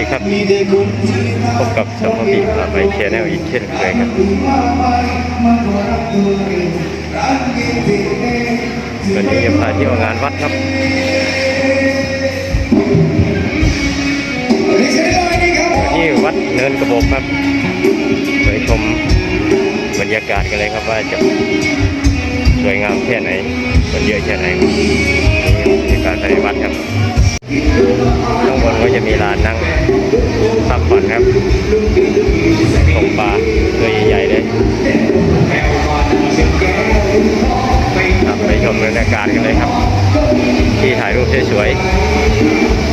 ดีครับ พบกับสมบีพาไปแชนแนลอีกเช่นเคยครับวันนี้จะพาเที่ยวงานวัดครับที่วัดเนินกระบอกครับไปชมบรรยากาศกันเลยครับว่าจะสวยงามแค่ไหนคนเยอะแค่ไหนบรรยากาศในวัดครับ ข้างบนก็จะมีลานนั่งพักผ่อนครับตกปลาตัวใหญ่ๆเลยครับไปชมบรรยากาศกันเลยครับ ที่ถ่ายรูปสวยๆ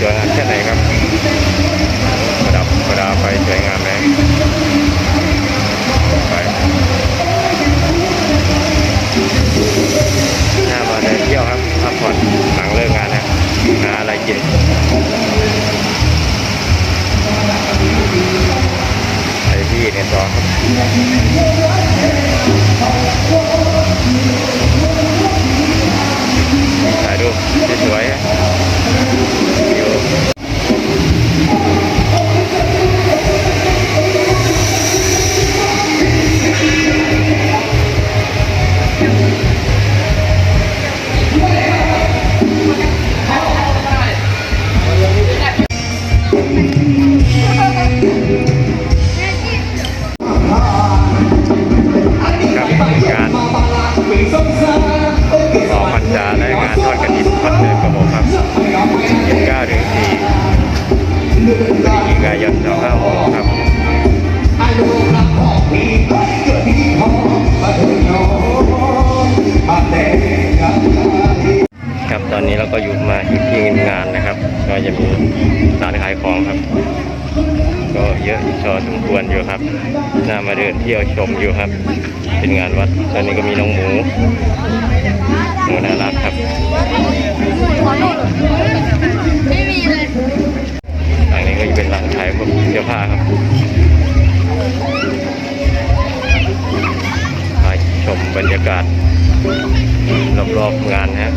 สวยงามแค่ไหนครับประดับประดาไฟสวยงามไหมไปหน้ามาเดินเที่ยวครับพักผ่อนหลังเลิกงานนะหาอะไรกินไอพี่เนี่ยต่อครับถ่ายรูปสวยๆ ครับงานออกพรรษาและงานทอดกระถิ่นวัดเนินกระโมงครับ29ถึง4พฤศจิกายน2566ครับครับตอนนี้เราก็อยู่มาอยู่ที่งานนะครับ ก็จะมีร้านขายของครับ เยอะพอสมควรอยู่ครับน่ามาเดินเที่ยวชมอยู่ครับ เป็นงานวัดตอนนี้ก็มีน้องหมูหมูน่ารักครับไม่มีเลยทางนี้ก็จะเป็นร้านขายพวกเสื้อผ้าครับมาชมบรรยากาศรอบๆงานนะฮะ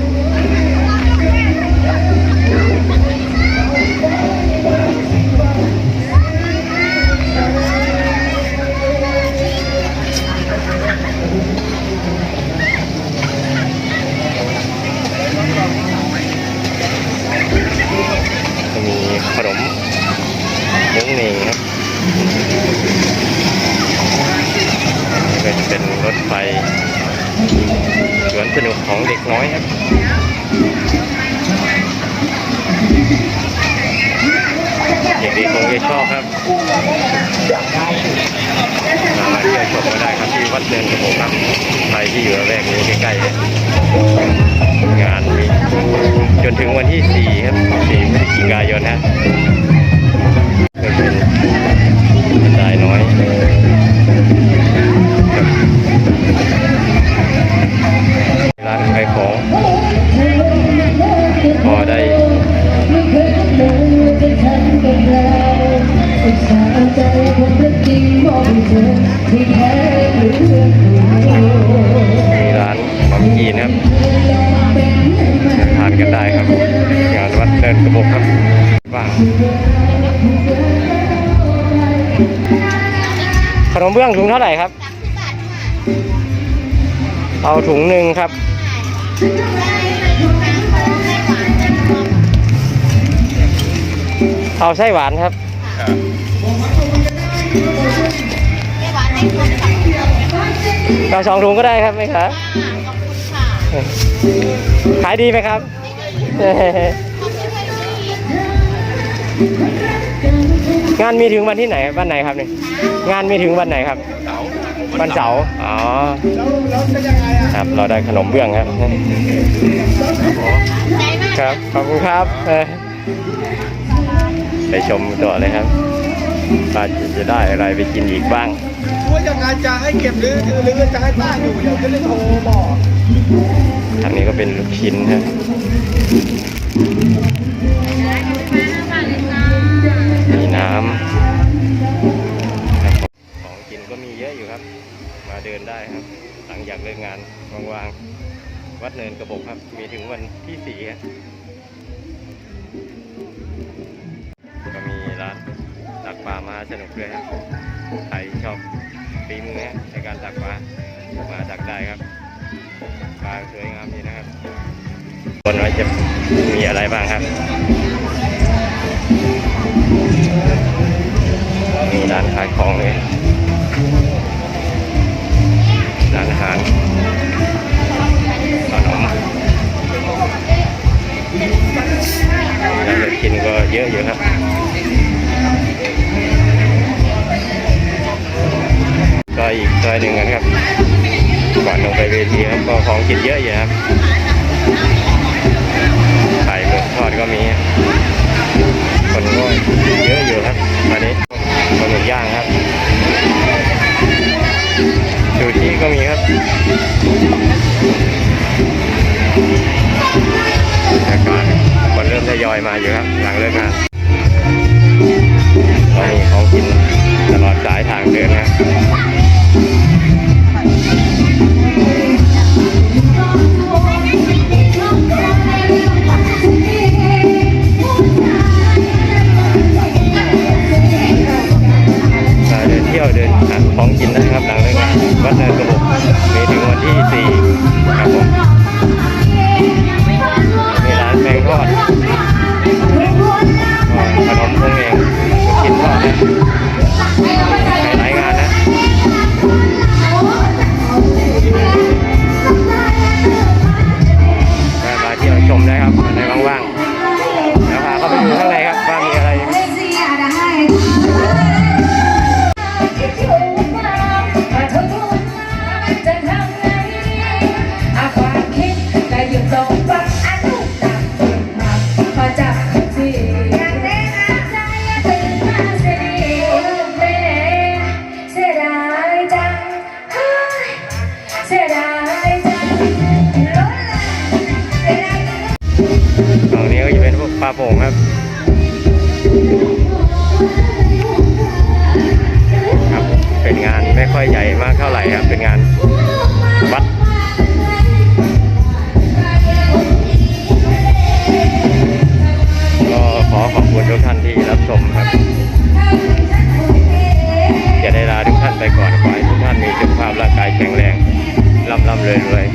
ก็จะเป็นรถไฟสวนสนุกของเด็กน้อยครับเด็กๆคงจะชอบครับมาเที่ยวชมก็ได้ครับที่วัดเดินกระโปงครับใครที่อยู่ระแวกนี้ใกล้ๆนี่ยงานมีจนถึงวันที่ 4 ครับ4 เดินกระบอกครับว่างขนมเบื้องถุงเท่าไหร่ครับ เอาถุงหนึ่งครับ เอาไส้หวานครับไม่หวานให้คนสั่งค่ะเอาสองถุงก็ได้ครับไหมครับขอบคุณค่ะขายดีไหมครับขอบคุณค่ะ งานมีถึงวันที่ไหนวันไหนครับเนี่ยงานมีถึงวันไหนครับเสาร์วันเสาร์อ๋อแล้วแล้วจะยังไงอะครับเราได้ขนมเบื้องครับใจมากครับขอบคุณครับเออไปชมต่อเลยครับว่าจะได้อะไรไปกินอีกบ้างว่ายังไงจะให้เก็บหรือหรือจะให้ตั้งอยู่เดี๋ยวจะได้โทรบอกทางนี้ก็เป็นลูกชิ้นครับ หลังจากเลิกงานว่างๆวัดเนินกระบอกครับ มีถึงวันที่สี่ครับก็มีร้านตักปลามาสนุกด้วยครับใครชอบฝีมือฮะในการตักปลามาตักได้ครับปลาสวยงามดีนะครับบนว่าจะมีอะไรบ้างครับมีร้านขายของเลย อาหารขนมร้าเด็กกินก็เยอะอยู่ครับก็อีกซอยหนึ่งนะครับก่อนลงไปเวทีครับก็ของกินเยอะอยู่นะครับไข่หมึกทอดก็มี ของกินนะครับหลังเลิกวัดเนินก ค่อยใหญ่มากเท่าไหร่ครับเป็นงานวัดก็ขอขอบคุณทุกท่านที่รับชมครับจะได้ลาทุกท่านไปก่อนขอให้ทุกท่านมีสุขภาพร่างกายแข็งแรงร่ำร่ำรวยรวย